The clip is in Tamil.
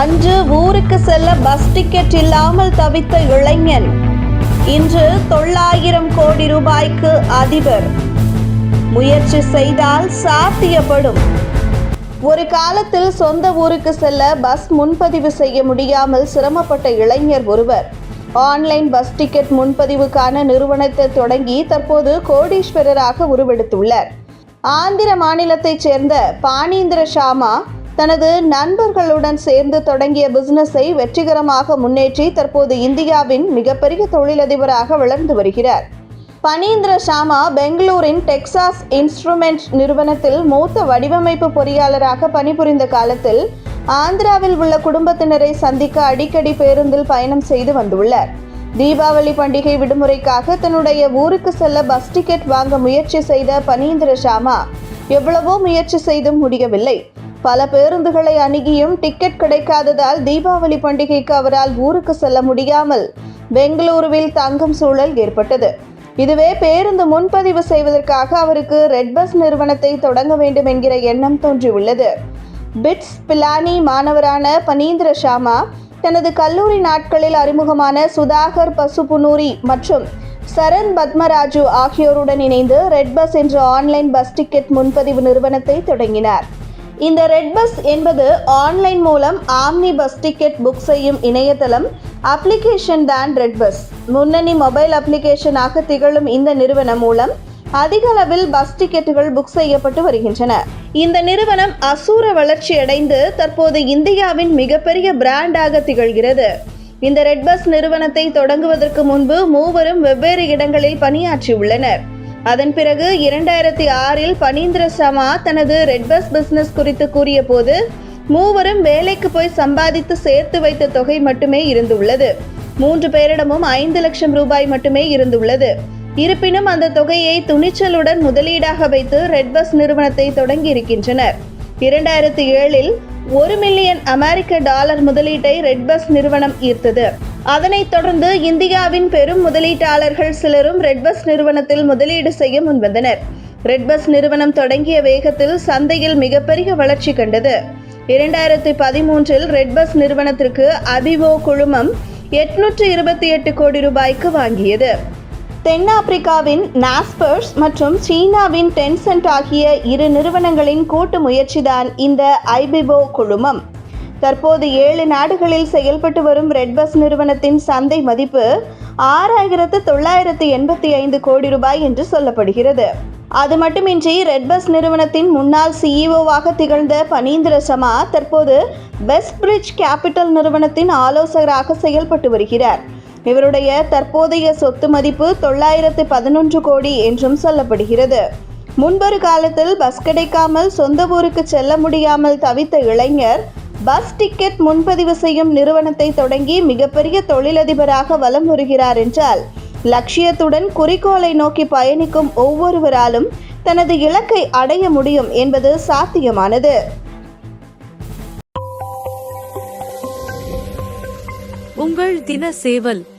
அன்று ஊருக்கு செல்ல பஸ் டிக்கெட் இல்லாமல் தவித்த இளைஞன். இன்று தொள்ளாயிரம் கோடி ரூபாய்க்கு அதிபர். முயற்சி செய்தால் சாத்தியப்படும். ஒரு காலத்தில் சொந்த ஊருக்கு செல்ல பஸ் முன்பதிவு செய்ய முடியாமல் சிரமப்பட்ட இளைஞர் ஒருவர். ஆன்லைன் பஸ் டிக்கெட் முன்பதிவுக்கான நிறுவனத்தை தொடங்கி தற்போது கோடீஸ்வரராக உருவெடுத்துள்ளார். ஆந்திர மாநிலத்தைச் சேர்ந்த பானீந்திர ஷாமா தனது நண்பர்களுடன் சேர்ந்து தொடங்கிய பிசினஸை வெற்றிகரமாக முன்னேற்றி தற்போது இந்தியாவின் மிகப்பெரிய தொழிலதிபராக வளர்ந்து வருகிறார். பனீந்திர ஷாமா பெங்களூரின் டெக்சாஸ் இன்ஸ்ட்ருமெண்ட் நிறுவனத்தில் மூத்த வடிவமைப்பு பொறியாளராக பணிபுரிந்த காலத்தில் ஆந்திராவில் உள்ள குடும்பத்தினரை சந்திக்க அடிக்கடி பேருந்தில் பயணம் செய்து வந்துள்ளார். தீபாவளி பண்டிகை விடுமுறைக்காக தன்னுடைய ஊருக்கு செல்ல பஸ் டிக்கெட் வாங்க முயற்சி செய்த பனீந்திர ஷாமா எவ்வளவோ முயற்சி செய்தும் முடியவில்லை. பல பேருந்துகளை அணுகியும் டிக்கெட் கிடைக்காததால் தீபாவளி பண்டிகைக்கு அவரால் ஊருக்கு செல்ல முடியாமல் பெங்களூருவில் தங்கும் சூழல் ஏற்பட்டது. இதுவே பேருந்து முன்பதிவு செய்வதற்காக அவருக்கு ரெட் பஸ் நிறுவனத்தை தொடங்க வேண்டும் என்கிற எண்ணம் தோன்றியுள்ளது. பிட்ஸ் பிலானி மாணவரான பனீந்திர ஷாமா தனது கல்லூரி நாட்களில் அறிமுகமான சுதாகர் பசுபுனூரி மற்றும் சரண் பத்மராஜு ஆகியோருடன் இணைந்து ரெட் பஸ் என்ற ஆன்லைன் பஸ் டிக்கெட் முன்பதிவு நிறுவனத்தை தொடங்கினார். இந்த ரெட் பஸ் என்பது ஆன்லைன் மூலம் ஆம்னி பஸ் டிக்கெட் புக் செய்யும் இணையதளம். அப்ளிகேஷன் தான் ரெட் பஸ். முன்னணி மொபைல் அப்ளிகேஷனாக திகழும் இந்த நிறுவனம் மூலம் அதிக அளவில் பஸ் டிக்கெட்டுகள் புக் செய்யப்பட்டு வருகின்றன. இந்த நிறுவனம் அசூர வளர்ச்சி அடைந்து தற்போது இந்தியாவின் மிகப்பெரிய பிராண்டாக திகழ்கிறது. இந்த ரெட் பஸ் நிறுவனத்தை தொடங்குவதற்கு முன்பு மூவரும் வெவ்வேறு இடங்களில் பணியாற்றியுள்ளனர். அதன் பிறகு இரண்டாயிரத்தி ஆறில் பனீந்திர சமா தனது ரெட் பஸ் குறித்து கூறிய போது மூவரும் வேலைக்கு போய் சம்பாதித்து சேர்த்து வைத்த தொகை மட்டுமே இருந்துள்ளது. மூன்று பேரிடமும் ஐந்து லட்சம் ரூபாய் மட்டுமே இருந்துள்ளது. இருப்பினும் அந்த தொகையை துணிச்சலுடன் முதலீடாக வைத்து ரெட் பஸ் நிறுவனத்தை தொடங்கி இருக்கின்றனர் இரண்டாயிரத்தி ஏழில் ஒரு மில்லியன் அமெரிக்க டாலர் முதலீட்டை ரெட் பஸ் நிறுவனம் ஈர்த்தது. அதனைத் தொடர்ந்து இந்தியாவின் பெரும் முதலீட்டாளர்கள் சிலரும் ரெட்பஸ் நிறுவனத்தில் முதலீடு செய்ய முன்வந்தனர். ரெட்பஸ் நிறுவனம் தொடங்கிய வேகத்தில் சந்தையில் மிகப்பெரிய வளர்ச்சி கண்டது. இரண்டாயிரத்தி பதிமூன்றில் ரெட்பஸ் நிறுவனத்திற்கு அபிவோ குழுமம் எட்நூற்று இருபத்தி எட்டு கோடி ரூபாய்க்கு வாங்கியது. தென்னாப்பிரிக்காவின் நாஸ்பர்ஸ் மற்றும் சீனாவின் டென்சென்ட் ஆகிய இரு நிறுவனங்களின் கூட்டு முயற்சிதான் இந்த ஐபிபோ குழுமம். தற்போது ஏழு நாடுகளில் செயல்பட்டு வரும் ரெட் பஸ் நிறுவனத்தின் சந்தை மதிப்பு ஆறாயிரத்து தொள்ளாயிரத்து எண்பத்தி ஐந்து கோடி ரூபாய் என்று சொல்லப்படுகிறது. அது மட்டுமின்றி ரெட் பஸ் நிறுவனத்தின் முன்னாள் சிஇஓவாக திகழ்ந்த பனீந்திர சமா தற்போது பெஸ்ட் பிரிட்ஜ் கேபிட்டல் நிறுவனத்தின் ஆலோசகராக செயல்பட்டு வருகிறார். இவருடைய தற்போதைய சொத்து மதிப்பு தொள்ளாயிரத்து பதினொன்று கோடி என்றும் சொல்லப்படுகிறது. முன்பொரு காலத்தில் பஸ் கிடைக்காமல் சொந்த ஊருக்கு செல்ல முடியாமல் தவித்த இளைஞர் பஸ் டிக்கெட் முன்பதிவு செய்யும் நிறுவனத்தை தொடங்கி மிகப்பெரிய தொழிலதிபராக வலம் வருகிறார் என்றால் லட்சியத்துடன் குறிக்கோளை நோக்கி பயணிக்கும் ஒவ்வொருவராலும் தனது இலக்கை அடைய முடியும் என்பது சாத்தியமானது. உங்கள் தின சேவல்